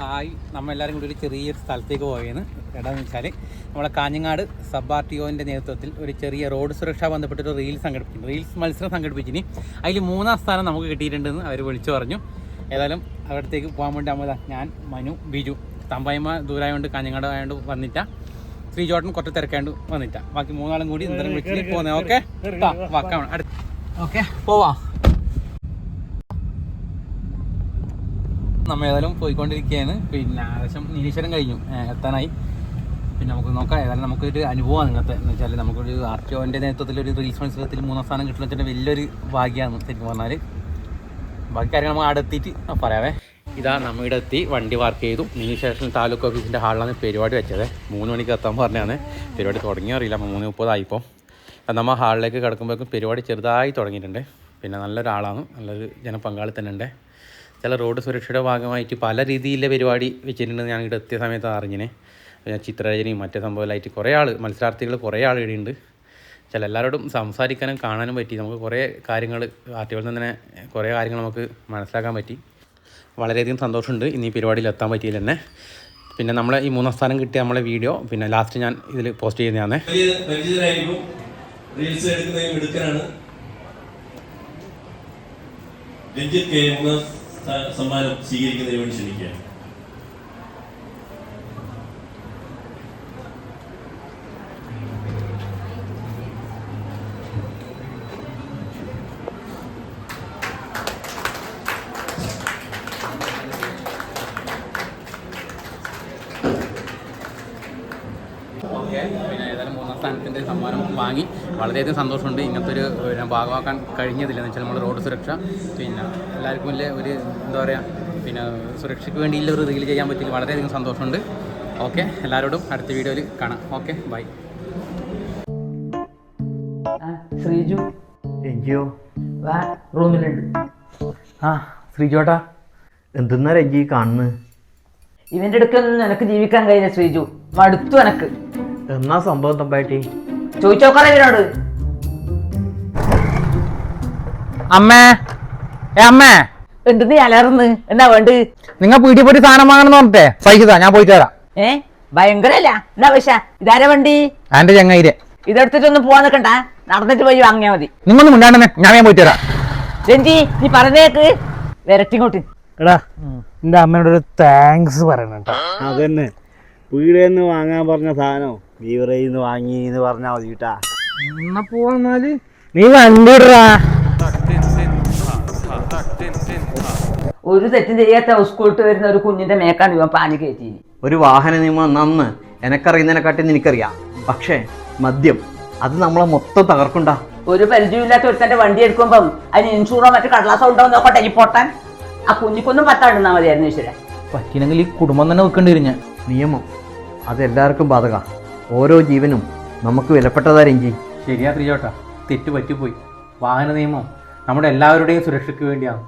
Hi. നമ്മൾ എല്ലാവരും കൂടി ഒരു ചെറിയൊരു സ്ഥലത്തേക്ക് പോയെന്ന് എടാന്ന് വെച്ചാൽ നമ്മളെ കാഞ്ഞങ്ങാട് സബ് ആർ ടി ഒന്റെ നേതൃത്വത്തിൽ ഒരു ചെറിയ റോഡ് സുരക്ഷ ബന്ധപ്പെട്ടൊരു റീൽസ് സംഘടിപ്പിക്കുന്നു റീൽസ് മത്സരം സംഘടിപ്പിച്ചിന്. അതിൽ മൂന്നാം സ്ഥാനം നമുക്ക് കിട്ടിയിട്ടുണ്ടെന്ന് അവർ വിളിച്ചു പറഞ്ഞു. ഏതായാലും അവിടത്തേക്ക് പോകാൻ വേണ്ടി നമ്മൾ ഞാൻ മനു ബിജു തമ്പായ്മ ദൂരമായതുകൊണ്ട് കാഞ്ഞങ്ങാട് ആയതുകൊണ്ട് വന്നിട്ട ശ്രീജോട്ടൻ കുറച്ച് തിരക്കാണ്ട് വന്നിട്ട. ബാക്കി മൂന്നാളും കൂടി എന്തായാലും വിളിച്ചിട്ട് പോകുന്നത് ഓക്കെ? വാക്കാണ് അടുത്ത്. ഓക്കെ പോവാം. നമ്മൾ ഏതായാലും പോയിക്കൊണ്ടിരിക്കുകയാണ്. പിന്നെ ഏകദേശം നിരീക്ഷണം കഴിഞ്ഞു. എത്താനായി. പിന്നെ നമുക്ക് നോക്കാം. ഏതായാലും നമുക്കൊരു അനുഭവമാണ് ഇങ്ങനത്തെ എന്ന് വെച്ചാൽ നമുക്കൊരു ആർ നേതൃത്വത്തിൽ ഒരു റീൽസ് മത്സരത്തിൽ മൂന്നാം സ്ഥാനം കിട്ടുന്ന വെച്ചാൽ വലിയൊരു ഭാഗ്യമാണ് ശരിക്കും പറഞ്ഞാൽ ബാക്കി കാര്യങ്ങൾ നമ്മൾ അവിടെ എത്തിയിട്ട് പറയാവേ. ഇതാ നമ്മുടെ എത്തി. വണ്ടി പാർക്ക് ചെയ്തു. മിനി സ്റ്റേഷൻ താലൂക്ക് ഓഫീസിന്റെ ഹാളിലാണ് പരിപാടി വെച്ചത്. മൂന്ന് മണിക്ക് എത്താൻ പറഞ്ഞാണ് പരിപാടി തുടങ്ങിയോ അറിയില്ല. മൂന്ന് മുപ്പതായിപ്പോൾ നമ്മൾ ഹാളിലേക്ക് കിടക്കുമ്പോഴേക്കും പരിപാടി ചെറുതായി തുടങ്ങിയിട്ടുണ്ട്. പിന്നെ നല്ലൊരാളാണ്. നല്ലൊരു ജനപങ്കാളിത്തന്നെ ഉണ്ട് ചില റോഡ് സുരക്ഷയുടെ ഭാഗമായിട്ട് പല രീതിയിലെ പരിപാടി വെച്ചിട്ടുണ്ടെന്ന് ഞാൻ ഇവിടെ എത്തിയ സമയത്ത് അറിഞ്ഞിനെ. ചിത്രരചനയും മറ്റേ സംഭവമായിട്ട് കുറേ ആൾ മത്സരാർത്ഥികൾ കുറേ ആൾ ഇവിടെയുണ്ട് ചില എല്ലാവരോടും സംസാരിക്കാനും കാണാനും പറ്റി. നമുക്ക് കുറേ കാര്യങ്ങൾ ആർട്ടികളിൽ നിന്ന് തന്നെ കുറേ കാര്യങ്ങൾ നമുക്ക് മനസ്സിലാക്കാൻ പറ്റി. വളരെയധികം സന്തോഷമുണ്ട്. ഇന്ന് ഈ പരിപാടിയിൽ എത്താൻ പറ്റിയില്ല തന്നെ. പിന്നെ നമ്മളെ ഈ മൂന്നാം സ്ഥാനം കിട്ടിയ നമ്മളെ വീഡിയോ പിന്നെ ലാസ്റ്റ് ഞാൻ ഇതിൽ പോസ്റ്റ് ചെയ്യുന്നതാണ്. റീൽസ് എടുക്കുന്നതിൽ കെ. എം. സ്ഥാ- സമ്മാനം സ്വീകരിക്കുന്നതിന് വേണ്ടി ക്ഷണിക്കുകയാണ് ഓക്കെ ഏതായാലും സമ്മാനം വാങ്ങി വളരെയധികം സന്തോഷമുണ്ട്. ഇങ്ങനത്തെ ഒരു പിന്നെ ഭാഗമാക്കാൻ കഴിഞ്ഞതില്ല. എന്ന് വെച്ചാൽ നമ്മുടെ റോഡ് സുരക്ഷ പിന്നെ എല്ലാവർക്കും വലിയ ഒരു എന്താ പറയുക പിന്നെ സുരക്ഷയ്ക്ക് വേണ്ടിയുള്ള ഒരു റീൽ ചെയ്യാൻ പറ്റില്ല വളരെയധികം സന്തോഷമുണ്ട്. ഓക്കെ എല്ലാവരോടും അടുത്ത വീഡിയോയിൽ കാണാം. Okay bye. ആ, ശ്രീജു. രഞ്ജിയോ? വാ റൂമിലുണ്ട്. ആ ശ്രീജോട്ടാ എന്തെന്നാ രഞ്ജി കാണുന്നത് ഇവന്റെ അടുക്കൊന്നും നിനക്ക് ജീവിക്കാൻ കഴിയില്ല ശ്രീജു. മടുത്തു എനക്ക്. എന്നാ സംഭവം തമ്പായിട്ടി ചോദിച്ചോക്കാതെ ഇവനോട് അമ്മേ ഏ അമ്മേ. എന്ത് നീ അലർന്ന് എന്നാ വേണ്ട നിങ്ങൾ പീടി പോയിട്ട് സാധനം വാങ്ങണം പറഞ്ഞിട്ടേ? സഹിച്ചതാ ഞാൻ പോയിട്ട് വരാം. ഏ? ഭയങ്കരല്ല. എന്താ പക്ഷ ഇതാരാ വണ്ടി? എന്റെ ചങ്ങായിരെ. ഇതെടുത്തിട്ടൊന്നും പോവാൻ നിൽക്കണ്ട. നടന്നിട്ട് പോയി വാങ്ങിയാ മതി. നിങ്ങളൊന്നും മിണ്ടാണ്ടെന്നെ ഞാൻ ഞാൻ പോയിട്ട് വരാം. രഞ്ജി നീ പറഞ്ഞേക്ക്. വരട്ടിങ്ങോട്ട് എടാ എന്റെ അമ്മയോട് ഒരു താങ്ക്സ് പറയണം കേട്ടോ. അതന്നെ. വീടേന്ന് വാങ്ങാൻ പറഞ്ഞ സാധനം? ബീവറേന്ന് വാങ്ങി എന്ന് പറഞ്ഞാ മതി കേട്ടാ എന്നാ പോവാന്നാൽ നീ വണ്ടി ഇടറാ ഒരു തെറ്റും ചെയ്യാത്ത സ്കൂളിട്ട് വരുന്ന ഒരു കുഞ്ഞിന്റെ മേക്കാണ് ഇവൻ പാനി കയറ്റി ഒരു വാഹന നിയമം നന്ന് എനക്കറിയുന്നതിനെക്കാട്ടി നിനക്കറിയാം. പക്ഷേ മദ്യം അത് നമ്മളെ മൊത്തം തകർക്കണ്ട. ഒരു പരിചയമില്ലാത്ത ഒരുത്തന്റെ വണ്ടി എടുക്കുമ്പം അതിന് ഇൻഷൂറോ മറ്റു കടലാസോ ഉണ്ടോ നോക്കട്ടെ ഈ പൊട്ടാൻ. ആ കുഞ്ഞിക്കൊന്നും പത്താടുന്നാ മതിയായിരുന്നു ഈശ്വര പറ്റിയില്ലെങ്കിൽ ഈ കുടുംബം തന്നെ വെക്കേണ്ടി വരും ഞാൻ. നിയമം അത് എല്ലാവർക്കും ബാധക. ഓരോ ജീവനും നമുക്ക് വിലപ്പെട്ടതാ രഞ്ജി ശരിയാ ത്രിജോട്ടാ. തെറ്റ് പറ്റിപ്പോയി. വാഹന നിയമം നമ്മുടെ എല്ലാവരുടെയും സുരക്ഷയ്ക്ക് വേണ്ടിയാണ്